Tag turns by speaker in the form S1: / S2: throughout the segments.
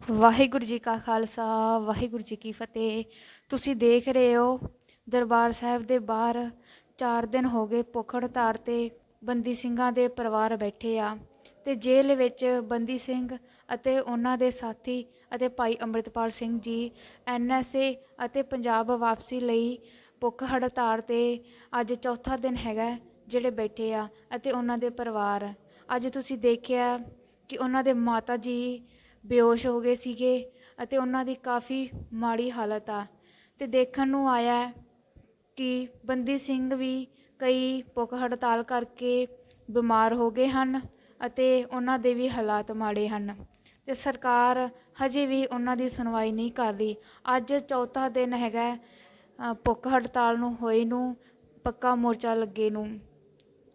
S1: ਵਾਹਿਗੁਰੂ ਜੀ ਕਾ ਖਾਲਸਾ, ਵਾਹਿਗੁਰੂ ਜੀ ਕੀ ਫਤਿਹ। ਤੁਸੀਂ ਦੇਖ ਰਹੇ ਹੋ ਦਰਬਾਰ ਸਾਹਿਬ ਦੇ ਬਾਹਰ 4 ਦਿਨ ਹੋ ਗਏ ਭੁੱਖ ਹੜਤਾਲ ਤੇ ਬੰਦੀ ਸਿੰਘਾਂ ਦੇ ਪਰਿਵਾਰ ਬੈਠੇ ਆ ਤੇ ਜੇਲ੍ਹ ਵਿੱਚ ਬੰਦੀ ਸਿੰਘ ਅਤੇ ਉਹਨਾਂ ਦੇ ਸਾਥੀ ਅਤੇ ਭਾਈ ਅੰਮ੍ਰਿਤਪਾਲ ਸਿੰਘ ਜੀ ਐਨਐਸਏ ਅਤੇ ਪੰਜਾਬ ਵਾਪਸੀ ਲਈ ਭੁੱਖ ਹੜਤਾਲ ਤੇ ਅੱਜ ਚੌਥਾ ਦਿਨ ਹੈਗਾ ਜਿਹੜੇ ਬੈਠੇ ਆ ਅਤੇ ਉਹਨਾਂ ਦੇ ਪਰਿਵਾਰ। ਅੱਜ ਤੁਸੀਂ ਦੇਖਿਆ ਕਿ ਉਹਨਾਂ ਦੇ ਮਾਤਾ ਜੀ ਬੇਹੋਸ਼ ਹੋ ਗਏ ਸੀਗੇ ਅਤੇ ਉਹਨਾਂ ਦੀ ਕਾਫੀ ਮਾੜੀ ਹਾਲਤ ਆ। ਅਤੇ ਦੇਖਣ ਨੂੰ ਆਇਆ ਕਿ ਬੰਦੀ ਸਿੰਘ ਵੀ ਕਈ ਭੁੱਖ ਹੜਤਾਲ ਕਰਕੇ ਬਿਮਾਰ ਹੋ ਗਏ ਹਨ ਅਤੇ ਉਹਨਾਂ ਦੇ ਵੀ ਹਾਲਾਤ ਮਾੜੇ ਹਨ ਤੇ ਸਰਕਾਰ ਹਜੇ ਵੀ ਉਹਨਾਂ ਦੀ ਸੁਣਵਾਈ ਨਹੀਂ ਕਰ ਰਹੀ। ਅੱਜ ਚੌਥਾ ਦਿਨ ਹੈਗਾ ਭੁੱਖ ਹੜਤਾਲ ਨੂੰ ਹੋਏ ਨੂੰ, ਪੱਕਾ ਮੋਰਚਾ ਲੱਗੇ ਨੂੰ।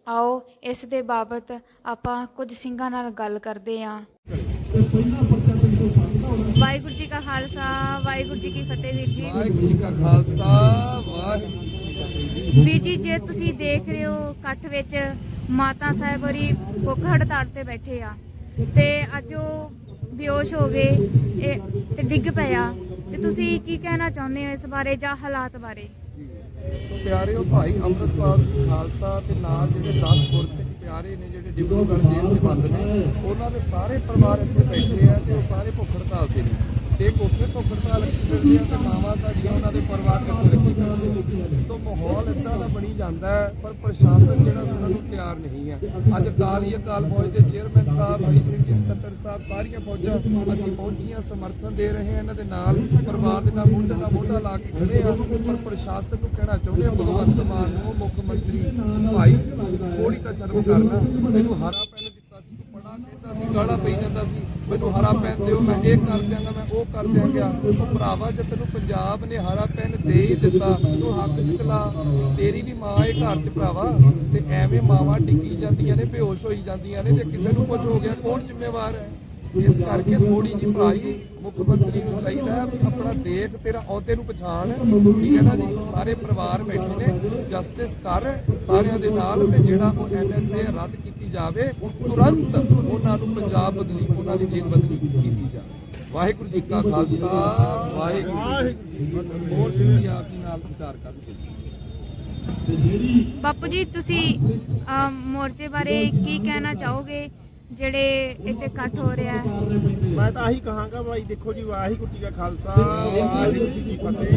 S1: ਆਓ, ਇਸ ਦੇ ਬਾਬਤ ਆਪਾਂ ਕੁਝ ਸਿੰਘਾਂ ਨਾਲ ਗੱਲ ਕਰਦੇ ਹਾਂ ਵਾਹਿਗੁਰੂ ਜੀ ਕਾ ਖਾਲਸਾ ਵਾਹਿਗੁਰੂ ਜੀ ਕੀ ਫਤਿਹ ਵੀਰ ਜੀ।
S2: ਵਾਹਿਗੁਰੂ ਜੀ ਕਾ ਖਾਲਸਾ ਵਾਹਿਗੁਰੂ
S1: ਵੀਰ ਜੀ ਜੇ ਤੁਸੀਂ ਦੇਖ ਰਹੇ ਹੋ ਇਕੱਠ ਵਿੱਚ ਮਾਤਾ ਸਾਹਿਬ ਹੋਰੀ ਭੁੱਖ ਹੜਤਾਲ ਤੇ ਬੈਠੇ ਆ। ਤੇ ਅੱਜ ਉਹ ਬੇਹੋਸ਼ ਹੋ ਗਏ ਇਹ ਤੇ ਡਿੱਗ ਪਿਆ ਤੇ ਤੁਸੀਂ ਕੀ ਕਹਿਣਾ ਚਾਹੁੰਦੇ ਹੋ ਇਸ ਬਾਰੇ ਜਾਂ ਹਾਲਾਤ ਬਾਰੇ?
S2: ਸੋ ਪਿਆਰਿਓ ਭਾਈ ਅੰਮ੍ਰਿਤਪਾਲ ਸਿੰਘ ਖਾਲਸਾ ਤੇ ਨਾਲ ਜਿਹੜੇ 10 ਗੁਰਸਿੱਖ ਪਿਆਰੇ ਨੇ ਜਿਹੜੇ ਡਿਬਰੂਗੜ੍ਹ ਜੇਲ੍ਹ ਦੇ ਬੰਦ ਨੇ, ਉਹਨਾਂ ਦੇ ਸਾਰੇ ਪਰਿਵਾਰ ਇੱਥੇ ਬੈਠੇ ਆ ਤੇ ਉਹ ਸਾਰੇ ਭੁੱਖ ਹੜਤਾਲ ਤੇ ਨੇ। ਤੇ ਉੱਥੇ ਭੁੱਖ ਹੜਤਾਲ ਕਰਦੇ ਆ ਤੇ ਮਾਵਾਂ ਸਾਡੀਆਂ ਉਹਨਾਂ ਦੇ ਪਰਿਵਾਰ ਇਕੱਠੇ ਰੱਖੀ ਸੋ ਮਾਹੌਲ ਇਦਾਂ ਦਾ ਬਣੀ ਜਾਂਦਾ ਹੈ, ਪਰ ਪ੍ਰਸ਼ਾਸਨ ਜਿਹੜਾ ਸੁਣਨ ਨੂੰ ਤਿਆਰ ਨਹੀਂ ਹੈ। ਅੱਜ ਅਕਾਲੀ ਅਕਾਲ ਫੌਜ ਦੇ ਚੇਅਰਮੈਨ ਸਾਹਿਬ, ਹਰੀ ਸਿੰਘ ਜੀ ਸਕੱਤਰ ਸਾਹਿਬ, ਸਾਰੀਆਂ ਫੌਜਾਂ ਅਸੀਂ ਪਹੁੰਚੀਆਂ, ਸਮਰਥਨ ਦੇ ਰਹੇ ਹਾਂ। ਇਹਨਾਂ ਦੇ ਨਾਲ ਪਰਿਵਾਰ ਦੇ ਨਾਲ ਮੋਢੇ ਨਾਲ ਮੋਢਾ ਲਾ ਕੇ ਖੜੇ ਆ ਪਰ ਪ੍ਰਸ਼ਾਸਨ ਨੂੰ ਕਹਿਣਾ ਚਾਹੁੰਦੇ ਹਾਂ, ਭਗਵੰਤ ਮਾਨ ਨੂੰ ਮੁੱਖ ਮੰਤਰੀ ਭਾਈ ਥੋੜੀ ਤਾਂ ਸ਼ਰਮ ਕਰਨਾ, ਮੈਨੂੰ ਹਰਾ ਪੈਨ ਦਿੱਤਾ ਸੀ ਤੂੰ ਬੜਾ ਕਹਿੰਦਾ ਸੀ, ਗਾਲਾਂ ਪਈ ਜਾਂਦਾ ਸੀ, ਮੈਨੂੰ ਹਰਾ ਪੈਨ ਦਿਓ, ਮੈਂ ਇਹ ਕਰ ਦਿਆਂਗਾ, ਮੈਂ ਉਹ ਕਰ ਦਿਆਂਗਾ। ਉਹ ਭਰਾਵਾ, ਜੇ ਤੈਨੂੰ ਪੰਜਾਬ ਨੇ ਹਰਾ ਪੈਨ ਦੇ ਹੀ ਦਿੱਤਾ, ਤੂੰ ਹੱਕ ਚ ਚਲਾ। ਤੇਰੀ ਵੀ ਮਾਂ ਇਹ ਘਰ ਚ, ਭਰਾਵਾ। ਤੇ ਐਵੇਂ ਮਾਵਾਂ ਡਿੱਗੀ ਜਾਂਦੀਆਂ ਨੇ, ਬੇਹੋਸ਼ ਹੋਈ ਜਾਂਦੀਆਂ ਨੇ, ਜੇ ਕਿਸੇ ਨੂੰ ਕੁਝ ਹੋ ਗਿਆ, ਕੌਣ ਜ਼ਿੰਮੇਵਾਰ ਹੈ? ਇਸ ਕਰਕੇ ਥੋੜੀ ਜਿਹੀ ਭਰਾਈ ਮੁੱਖ ਮੰਤਰੀ ਨੂੰ ਚਾਹੀਦਾ ਹੈ ਆਪਣਾ ਦੇਖ ਤੇਰਾ ਅਹੁਦੇ ਨੂੰ ਪਛਾਣ। ਠੀਕ ਹੈ ਨਾ ਜੀ? ਸਾਰੇ ਪਰਿਵਾਰ ਬੈਠੇ ਨੇ ਜਸਟਿਸ ਕਰ ਸਾਰਿਆਂ ਦੇ ਨਾਲ ਤੇ ਜਿਹੜਾ ਉਹ ਐਨਐਸਏ ਰੱਦ ਕੀਤੀ ਜਾਵੇ ਤੁਰੰਤ ਉਹਨਾਂ ਨੂੰ ਪੰਜਾਬ ਬਦਲੀ ਉਹਨਾਂ ਦੀ ਜੇਲ੍ਹ ਬਦਲੀ ਕੀਤੀ ਜਾਵੇ। ਵਾਹਿਗੁਰੂ ਜੀ ਕਾ ਖਾਲਸਾ ਵਾਹਿਗੁਰੂ ਜੀ ਹੋਰ ਸਿੰਘ ਜੀ ਆਪ ਜੀ ਨਾਲ ਵਿਚਾਰ ਕਰਦੇ
S1: ਬਾਪੂ ਜੀ ਤੁਸੀਂ ਮੋਰਚੇ ਬਾਰੇ ਕੀ ਕਹਿਣਾ ਚਾਹੋਗੇ? ਜਿਹੜੇ ਇੱਥੇ ਇਕੱਠ ਹੋ ਰਿਹਾ ਹੈ।
S3: ਮੈਂ ਤਾਂ ਆਹੀ ਕਹਾਂਗਾ ਭਾਈ, ਦੇਖੋ ਜੀ, ਵਾਹਿਗੁਰੂ ਜੀ ਕਾ ਖਾਲਸਾ, ਵਾਹਿਗੁਰੂ ਜੀ ਕੀ ਫਤਿਹ।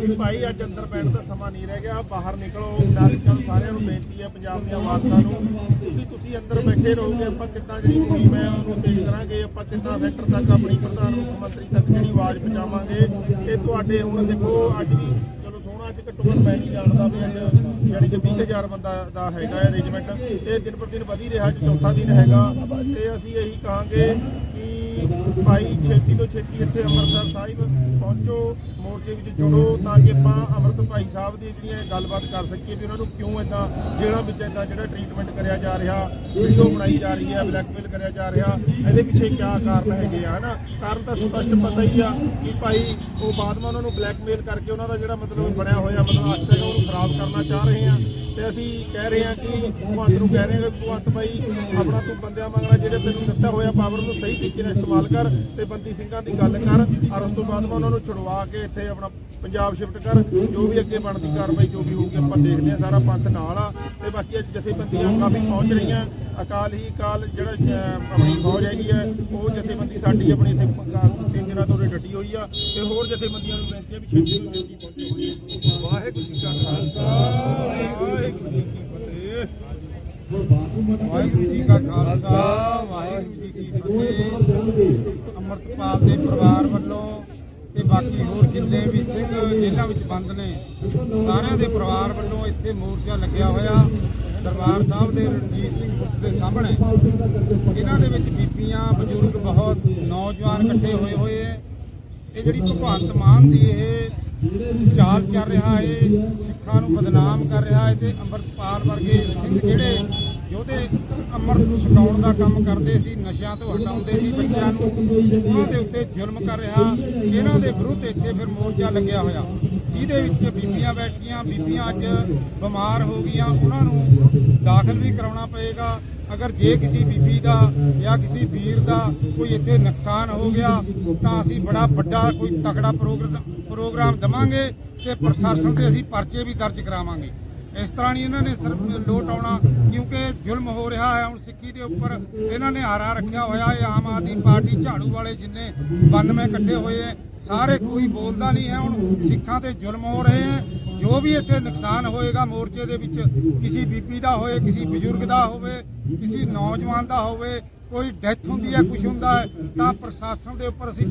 S3: ਵੀ ਭਾਈ, ਅੱਜ ਅੰਦਰ ਬੈਠਣ ਦਾ ਸਮਾਂ ਨਹੀਂ ਰਹਿ ਗਿਆ, ਬਾਹਰ ਨਿਕਲੋ ਨਾਗਰਿਕਾਂ ਨੂੰ ਸਾਰਿਆਂ ਨੂੰ ਬੇਨਤੀ ਹੈ, ਪੰਜਾਬ ਦੀਆਂ ਵਾਰਸਾਂ ਨੂੰ ਕਿ ਤੁਸੀਂ ਅੰਦਰ ਬੈਠੇ ਰਹੋਗੇ, ਆਪਾਂ ਕਿੱਦਾਂ ਜਿਹੜੀ ਮੁਹਿੰਮ ਹੈ, ਉਹਨੂੰ ਤੇਜ਼ ਕਰਾਂਗੇ, ਆਪਾਂ ਕਿੱਦਾਂ ਸੈਂਟਰ ਤੱਕ ਆਪਣੀ ਪ੍ਰਧਾਨ ਮੁੱਖ ਮੰਤਰੀ ਤੱਕ ਜਿਹੜੀ ਆਵਾਜ਼ ਪਹੁੰਚਾਵਾਂਗੇ, ਇਹ ਤੁਹਾਡੇ ਹੁਣ ਦੇਖੋ, ਅੱਜ ਵੀ ਘੱਟੋ ਘੱਟ ਮੈਂ ਨਹੀਂ ਜਾਣਦਾ ਵੀ ਅੱਜ ਯਾਨੀ ਕਿ 20000 ਬੰਦਾ ਦਾ ਹੈਗਾ ਅਰੇਂਜਮੈਂਟ ਇਹ ਦਿਨ ਪਰ ਦਿਨ ਵਧੀ ਰਿਹਾ ਅੱਜ ਚੌਥਾ ਦਿਨ ਹੈਗਾ ਤੇ ਅਸੀਂ ਇਹੀ ਕਹਾਂਗੇ ਕਿ ਭਾਈ ਛੇਤੀ ਤੋਂ ਛੇਤੀ ਇੱਥੇ ਅੰਮ੍ਰਿਤਸਰ ਸਾਹਿਬ ਪਹੁੰਚੋ, ਮੋਰਚੇ ਵਿੱਚ ਜੁੜੋ ਤਾਂ ਕਿ ਆਪਾਂ ਅੰਮ੍ਰਿਤ ਭਾਈ ਸਾਹਿਬ ਦੀ ਜਿਹੜੀ ਇਹ ਗੱਲਬਾਤ ਕਰ ਸਕੀਏ ਵੀ ਉਹਨਾਂ ਨੂੰ ਕਿਉਂ ਇਦਾਂ ਜੇਲ੍ਹਾਂ ਵਿੱਚ ਇਦਾਂ ਜਿਹੜਾ ਟ੍ਰੀਟਮੈਂਟ ਕਰਿਆ ਜਾ ਰਿਹਾ ਵੀਡੀਓ ਬਣਾਈ ਜਾ ਰਹੀ ਹੈ ਬਲੈਕਮੇਲ ਕਰਿਆ ਜਾ ਰਿਹਾ, ਇਹਦੇ ਪਿੱਛੇ ਕੀ ਕਾਰਨ ਹੈਗੇ ਆ, ਹਨਾ? ਕਾਰਨ ਤਾਂ ਸਪਸ਼ਟ ਪਤਾ ਹੀ ਆ ਕਿ ਭਾਈ ਉਹ ਬਾਦਮਾ ਉਹਨਾਂ ਨੂੰ ਬਲੈਕਮੇਲ ਕਰਕੇ ਉਹਨਾਂ ਦਾ ਜਿਹੜਾ ਮਤਲਬ ਬਣਿਆ ਹੋਇਆ ਮਤਲਬ ਅਕਸਰ ਉਹਨੂੰ ਖਰਾਬ ਕਰਨਾ ਚਾਹ ਰਹੇ ਆ। ਤੇ ਅਸੀਂ ਕਹਿ ਰਹੇ ਹਾਂ ਕਿ ਭਗਵੰਤ ਨੂੰ ਕਹਿ ਰਹੇ ਹਾਂ ਕਿ ਭਗਵੰਤ ਭਾਈ, ਆਪਣਾ ਤੂੰ ਬੰਦਿਆਂ ਮੰਗਣਾ ਜਿਹੜੇ ਤੈਨੂੰ ਦਿੱਤਾ ਹੋਇਆ ਪਾਵਰ ਨੂੰ ਸਹੀ ਤਰੀਕੇ ਨਾਲ ਇਸਤੇਮਾਲ ਕਰ ਤੇ ਬੰਦੀ ਸਿੰਘਾਂ ਦੀ ਗੱਲ ਕਰ ਔਰ ਉਸ ਤੋਂ ਬਾਅਦ ਮੈਂ ਉਹਨਾਂ ਨੂੰ ਛੁਡਵਾ ਕੇ ਇੱਥੇ ਆਪਣਾ ਪੰਜਾਬ ਸ਼ਿਫਟ ਕਰ, ਜੋ ਵੀ ਅੱਗੇ ਬਣਦੀ ਕਾਰਵਾਈ ਜੋ ਵੀ ਹੋਊਗੀ ਆਪਾਂ ਦੇਖਦੇ ਹਾਂ, ਸਾਰਾ ਪੰਥ ਨਾਲ ਆ। ਤੇ ਬਾਕੀ ਅੱਜ ਜਥੇਬੰਦੀਆਂ ਕਾਫੀ ਪਹੁੰਚ ਰਹੀਆਂ। ਅਕਾਲ ਹੀ ਅਕਾਲ ਜਿਹੜਾ ਆਪਣੀ ਫੌਜ ਹੈਗੀ ਹੈ, ਉਹ ਜਥੇਬੰਦੀ ਸਾਡੀ ਆਪਣੀ ਇੱਥੇ ਤਿੰਨ ਦਿਨਾਂ ਤੋਂ ਡੱਟੀ ਹੋਈ ਆ ਤੇ ਹੋਰ ਜਥੇਬੰਦੀਆਂ ਨੂੰ ਬੇਨਤੀ ਹੈ ਵੀ ਛੇਤੀ ਤੋਂ ਛੇਤੀ ਪਹੁੰਚੋ।
S2: ਵਾਹਿਗੁਰੂ ਜੀ ਕਾ ਖਾਲਸਾ,
S3: ਵਾਹਿਗੁਰੂ ਜੀ ਕੀ ਫਤਿਹ।
S4: ਵਾਹਿਗੁਰੂ ਜੀ ਕਾ ਖਾਲਸਾ, ਵਾਹਿਗੁਰੂ ਜੀ ਕੀ ਫਤਿਹ। ਅੰਮ੍ਰਿਤਪਾਲ ਦੇ ਪਰਿਵਾਰ ਵੱਲੋਂ ਤੇ ਬਾਕੀ ਹੋਰ ਜਿੰਨੇ ਵੀ ਸਿੰਘ ਜੇਲ੍ਹਾਂ ਵਿੱਚ ਬੰਦ ਨੇ, ਸਾਰਿਆਂ ਦੇ ਪਰਿਵਾਰ ਵੱਲੋਂ ਇੱਥੇ ਮੋਰਚਾ ਲੱਗਿਆ ਹੋਇਆ। ਦਰਬਾਰ ਸਾਹਿਬ ਦੇ ਰਣਜੀਤ ਸਿੰਘ ਗੁੱਟ ਦੇ ਸਾਹਮਣੇ। ਇਹਨਾਂ ਦੇ ਵਿੱਚ ਬੀਬੀਆਂ, ਬਜ਼ੁਰਗ ਬਹੁਤ ਨੌਜਵਾਨ ਇਕੱਠੇ ਹੋਏ ਹੋਏ ਹੈ। ਇਹ ਜਿਹੜੀ ਭਗਵੰਤ ਮਾਨ ਦੀ ਇਹ ਚਾਲ ਚੱਲ ਰਿਹਾ ਹੈ, ਸਿੱਖਾਂ ਨੂੰ ਬਦਨਾਮ ਕਰ ਰਿਹਾ ਹੈ ਤੇ ਅੰਮ੍ਰਿਤਪਾਲ ਵਰਗੇ ਸਿੰਘ ਜਿਹੜੇ ਯੋਧੇ ਅੰਮ੍ਰਿਤ ਛਕਾਉਣ ਦਾ ਕੰਮ ਕਰਦੇ ਸੀ, ਨਸ਼ਿਆਂ ਤੋਂ ਹਟਾਉਂਦੇ ਸੀ ਬੱਚਿਆਂ ਨੂੰ। ਉਹਨਾਂ ਦੇ ਉੱਤੇ ਜ਼ੁਲਮ ਕਰ ਰਿਹਾ, ਇਹਨਾਂ ਦੇ ਵਿਰੁੱਧ ਇੱਥੇ ਫਿਰ ਮੋਰਚਾ ਲੱਗਿਆ ਹੋਇਆ। ਜਿਹਦੇ ਵਿੱਚ ਬੀਬੀਆਂ ਬੈਠੀਆਂ, ਬੀਬੀਆਂ ਅੱਜ ਬਿਮਾਰ ਹੋ ਗਈਆਂ, ਉਹਨਾਂ ਨੂੰ ਦਾਖਲ ਵੀ ਕਰਾਉਣਾ ਪਏਗਾ। ਅਗਰ ਜੇ ਕਿਸੇ ਬੀਬੀ ਦਾ ਜਾਂ ਕਿਸੇ ਵੀਰ ਦਾ ਕੋਈ ਇੱਥੇ ਨੁਕਸਾਨ ਹੋ ਗਿਆ, ਤਾਂ ਅਸੀਂ ਬੜਾ ਵੱਡਾ ਕੋਈ ਤਕੜਾ ਪ੍ਰੋਗਰਾਮ ਪ੍ਰੋਗਰਾਮ ਦਵਾਂਗੇ ਤੇ ਪ੍ਰਸ਼ਾਸਨ ਤੇ ਅਸੀਂ ਪਰਚੇ ਵੀ ਦਰਜ ਕਰਾਵਾਂਗੇ। ਇਸ ਤਰ੍ਹਾਂ ਨਹੀਂ ਇਹਨਾਂ ਨੇ ਸਿਰਫ ਲੋਟ ਆਉਣਾ, ਕਿਉਂਕਿ ਜ਼ੁਲਮ ਹੋ ਰਿਹਾ ਹੈ ਹੁਣ ਸਿੱਖੀ ਦੇ ਉੱਪਰ। ਇਹਨਾਂ ਨੇ ਆਰਾ ਰੱਖਿਆ ਹੋਇਆ ਹੈ ਆਮ ਆਦਮੀ ਪਾਰਟੀ ਝਾੜੂ ਵਾਲੇ ਜਿੰਨੇ 92 ਇਕੱਠੇ ਹੋਏ ਹੈ, ਸਾਰੇ ਕੋਈ ਬੋਲਦਾ ਨਹੀਂ ਹੈ। ਹੁਣ ਸਿੱਖਾਂ ਤੇ ਜ਼ੁਲਮ ਹੋ ਰਹੇ ਹੈ। ਜੋ ਵੀ ਇੱਥੇ ਨੁਕਸਾਨ ਹੋਏਗਾ ਮੋਰਚੇ ਦੇ ਵਿੱਚ, ਕਿਸੇ ਬੀਬੀ ਦਾ ਹੋਏ ਕਿਸੇ ਬਜ਼ੁਰਗ ਦਾ ਹੋਵੇ, ਕਿਸੇ ਨੌਜਵਾਨ ਦਾ ਹੋਵੇ ਕੋਈ ਡੈਥ ਹੁੰਦੀ ਹੈ ਕੁਝ ਹੁੰਦਾ ਹੈ, ਤਾਂ ਪ੍ਰਸ਼ਾਸਨ ਦੇ ਉੱਪਰ ਅਸੀਂ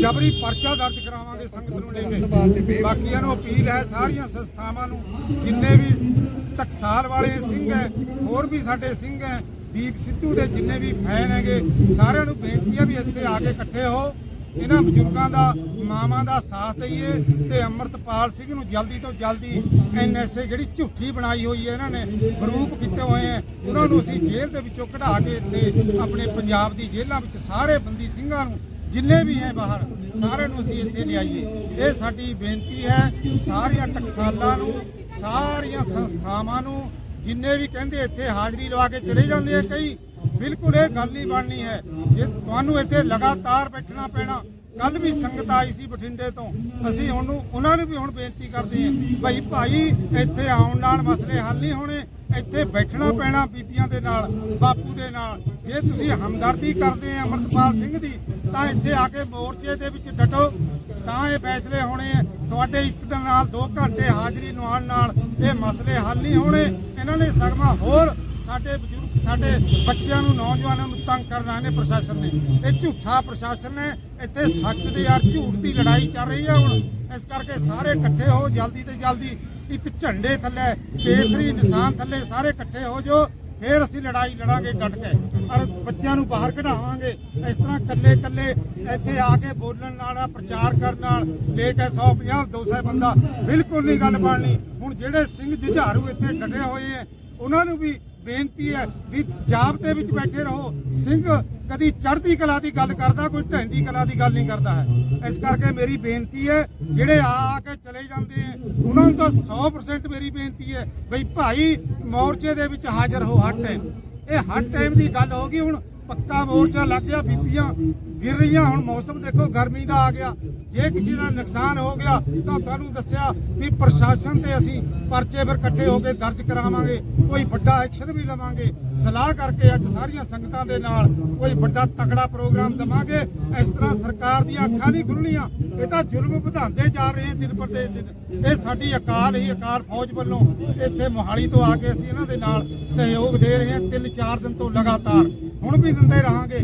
S4: ਜਬਰੀ ਪਰਚਾ ਦਰਜ ਕਰਾਵਾਂਗੇ ਸੰਗਤ ਨੂੰ ਲੈ ਕੇ। ਬਾਕੀਆਂ ਨੂੰ ਅਪੀਲ ਹੈ ਸਾਰੀਆਂ ਸੰਸਥਾਵਾਂ ਨੂੰ, ਜਿੰਨੇ ਵੀ ਟਕਸਾਲ ਵਾਲੇ ਸਿੰਘ ਹੈ, ਹੋਰ ਵੀ ਸਾਡੇ ਸਿੰਘ ਹੈ, ਦੀਪ ਸਿੱਧੂ ਦੇ ਜਿੰਨੇ ਵੀ ਫੈਨ ਹੈਗੇ, ਸਾਰਿਆਂ ਨੂੰ ਬੇਨਤੀ ਹੈ ਵੀ ਇੱਥੇ ਆ ਕੇ ਇਕੱਠੇ ਹੋ। ਇਹਨਾਂ ਬਜ਼ੁਰਗਾਂ ਦਾ, ਮਾਵਾਂ ਦਾ ਸਾਥ ਦਈਏ ਤੇ ਅਮਰਤਪਾਲ ਸਿੰਘ ਨੂੰ ਜਲਦੀ ਤੋਂ ਜਲਦੀ ਐਨਐਸਏ ਜਿਹੜੀ ਝੂਠੀ ਬਣਾਈ ਹੋਈ ਹੈ, ਇਹਨਾਂ ਨੇ ਬਰੂਪ ਕੀਤੇ ਹੋਏ ਹੈ, ਉਹਨਾਂ ਨੂੰ ਅਸੀਂ ਜੇਲ੍ਹ ਦੇ ਵਿੱਚੋਂ ਕਢਾ ਕੇ ਇੱਥੇ ਆਪਣੇ ਪੰਜਾਬ ਦੀ ਜੇਲ੍ਹਾਂ ਵਿੱਚ ਸਾਰੇ ਬੰਦੀ ਸਿੰਘਾਂ ਨੂੰ, ਜਿੰਨੇ ਵੀ ਹੈ ਬਾਹਰ, ਸਾਰਿਆਂ ਨੂੰ ਅਸੀਂ ਇੱਥੇ ਲਿਆਈਏ। ਇਹ ਸਾਡੀ ਬੇਨਤੀ ਹੈ, ਸਾਰੀਆਂ ਟਕਸਾਲਾਂ ਨੂੰ, ਸਾਰੀਆਂ ਸੰਸਥਾਵਾਂ ਨੂੰ, ਜਿੰਨੇ ਵੀ ਕਹਿੰਦੇ ਇੱਥੇ ਹਾਜ਼ਰੀ ਲਵਾ ਕੇ ਚਲੇ ਜਾਂਦੇ ਆ ਕਈ, ਬਿਲਕੁਲ ਇਹ ਗੱਲ ਨਹੀਂ ਬਣਨੀ ਹੈ ਜੇ ਤੁਹਾਨੂੰ ਇੱਥੇ ਲਗਾਤਾਰ ਬੈਠਣਾ ਪੈਣਾ ਕੱਲ ਵੀ ਸੰਗਤ ਆਈ ਸੀ ਬਠਿੰਡੇ ਤੋਂ, ਅਸੀਂ ਉਹਨੂੰ ਉਹਨਾਂ ਨੂੰ ਵੀ ਹੁਣ ਬੇਨਤੀ ਕਰਦੇ ਹਾਂ ਭਾਈ ਭਾਈ ਇੱਥੇ ਆਉਣ ਨਾਲ ਮਸਲੇ ਹੱਲ ਨਹੀਂ ਹੋਣੇ, ਇੱਥੇ ਬੈਠਣਾ ਪੈਣਾ ਬੀਬੀਆਂ ਦੇ ਨਾਲ, ਬਾਪੂ ਦੇ ਨਾਲ। ਜੇ ਤੁਸੀਂ ਹਮਦਰਦੀ ਕਰਦੇ ਆ ਅਮਰਤਪਾਲ ਸਿੰਘ ਦੀ, ਤਾਂ ਇੱਥੇ ਆ ਕੇ ਮੋਰਚੇ ਦੇ ਵਿੱਚ ਡਟੋ, ਤਾਂ ਇਹ ਫੈਸਲੇ ਹੋਣੇ ਆ। ਤੁਹਾਡੇ ਇੱਕ ਦਿਨ ਨਾਲ 2 ਘੰਟੇ ਹਾਜ਼ਰੀ ਲਵਾਉਣ ਨਾਲ ਇਹ ਮਸਲੇ ਹੱਲ ਨਹੀਂ ਹੋਣੇ, ਇਹਨਾਂ ਨੇ ਸਗਮਾ ਹੋਰ ਸਾਡੇ ਬਜ਼ੁਰਗ ਸਾਡੇ ਬੱਚਿਆਂ ਨੂੰ, ਨੌਜਵਾਨਾਂ ਨੂੰ ਤੰਗ ਕਰਨਾ ਨੇ ਪ੍ਰਸ਼ਾਸਨ ਨੇ। ਇਹ ਝੂਠਾ ਪ੍ਰਸ਼ਾਸਨ ਹੈ। ਇੱਥੇ ਸੱਚ ਦੇ ਯਾਰ ਝੂਠ ਦੀ ਲੜਾਈ ਚੱਲ ਰਹੀ ਹੈ ਹੁਣ। ਇਸ ਕਰਕੇ ਸਾਰੇ ਇਕੱਠੇ ਹੋ, ਜਲਦੀ ਤੇ ਜਲਦੀ ਇੱਕ ਝੰਡੇ ਥੱਲੇ, ਕੇਸਰੀ ਨਿਸ਼ਾਨ ਥੱਲੇ ਸਾਰੇ ਇਕੱਠੇ ਹੋ ਜੋ ਫੇਰ ਅਸੀਂ ਲੜਾਈ ਲੜਾਂਗੇ ਡਟ ਕੇ। ਔਰ ਬੱਚਿਆਂ ਨੂੰ ਬਾਹਰ ਕਢਾਵਾਂਗੇ। ਇਸ ਤਰ੍ਹਾਂ ਕੱਲੇ ਕੱਲੇ ਇੱਥੇ ਆ ਕੇ ਬੋਲਣ ਨਾਲ, ਪ੍ਰਚਾਰ ਕਰਨ ਨਾਲ ਲੈ ਕੇ 150 200 ਬੰਦਾ ਬਿਲਕੁਲ ਨਹੀਂ ਗੱਲ ਬਣਨੀ। ਹੁਣ ਜਿਹੜੇ ਸਿੰਘ ਜੁਝਾਰੂ ਇੱਥੇ ਡਟੇ ਹੋਏ ਐ ਉਹਨਾਂ ਨੂੰ ਵੀ ਬੇਨਤੀ ਹੈ ਵੀ ਜਾਬ ਦੇ ਵਿੱਚ ਬੈਠੇ ਰਹੋ। ਸਿੰਘ ਕਦੀ ਚੜ੍ਹਦੀ ਕਲਾ ਦੀ ਗੱਲ ਕਰਦਾ, ਕੋਈ ਢਹਿੰਦੀ ਕਲਾ ਦੀ ਗੱਲ ਨਹੀਂ ਕਰਦਾ ਹੈ। ਇਸ ਕਰਕੇ ਮੇਰੀ ਬੇਨਤੀ ਹੈ, ਜਿਹੜੇ ਆ ਆ ਕੇ ਚਲੇ ਜਾਂਦੇ ਹੈ, ਉਹਨਾਂ ਨੂੰ ਤਾਂ 100% ਮੇਰੀ ਬੇਨਤੀ ਹੈ, ਬਈ ਭਾਈ ਮੋਰਚੇ ਦੇ ਵਿੱਚ ਹਾਜ਼ਰ ਹੋ ਹਰ ਟਾਈਮ ਇਹ ਹਰ ਟਾਈਮ ਦੀ ਗੱਲ ਹੋ ਗਈ, ਹੁਣ ਪੱਕਾ ਮੋਰਚਾ ਲੱਗ ਗਿਆ, ਬੀਬੀਆਂ ਗਿਰ ਰਹੀਆਂ, ਹੁਣ ਮੌਸਮ ਦੇਖੋ, ਗਰਮੀ ਦਾ ਆ ਗਿਆ। ਜੇ ਕਿਸੇ ਦਾ ਨੁਕਸਾਨ ਹੋ ਗਿਆ, ਤਾਂ ਤੁਹਾਨੂੰ ਦੱਸਿਆ ਵੀ ਪ੍ਰਸ਼ਾਸਨ ਤੇ ਅਸੀਂ ਪਰਚੇ ਫਿਰ ਇਕੱਠੇ ਹੋ ਕੇ ਦਰਜ ਕਰਾਵਾਂਗੇ, ਕੋਈ ਵੱਡਾ ਐਕਸ਼ਨ ਵੀ ਲਵਾਂਗੇ। ਸਲਾਹ ਕਰਕੇ ਅੱਜ ਸਾਰੀਆਂ ਸੰਗਤਾਂ ਦੇ ਨਾਲ ਕੋਈ ਵੱਡਾ ਤਕੜਾ ਪ੍ਰੋਗਰਾਮ ਦਵਾਂਗੇ। ਇਸ ਤਰ੍ਹਾਂ ਸਰਕਾਰ ਦੀਆਂ ਅੱਖਾਂ ਨਹੀਂ ਖੁੱਲਣੀਆਂ ਇਹ ਤਾਂ ਜ਼ੁਲਮ ਵਧਾਉਂਦੇ ਜਾ ਰਹੇ ਦਿਨ ਪਰ ਦਿਨ। ਇਹ ਸਾਡੀ ਅਕਾਲ ਹੀ, ਅਕਾਲ ਫੌਜ ਵੱਲੋਂ ਇੱਥੇ ਮੋਹਾਲੀ ਤੋਂ ਆ ਕੇ ਅਸੀਂ ਇਹਨਾਂ ਦੇ ਨਾਲ ਸਹਿਯੋਗ ਦੇ ਰਹੇ ਹਾਂ। ਤਿੰਨ ਚਾਰ ਦਿਨ ਤੋਂ ਲਗਾਤਾਰ ਹੁਣ ਵੀ ਦਿੰਦੇ ਰਹਾਂਗੇ।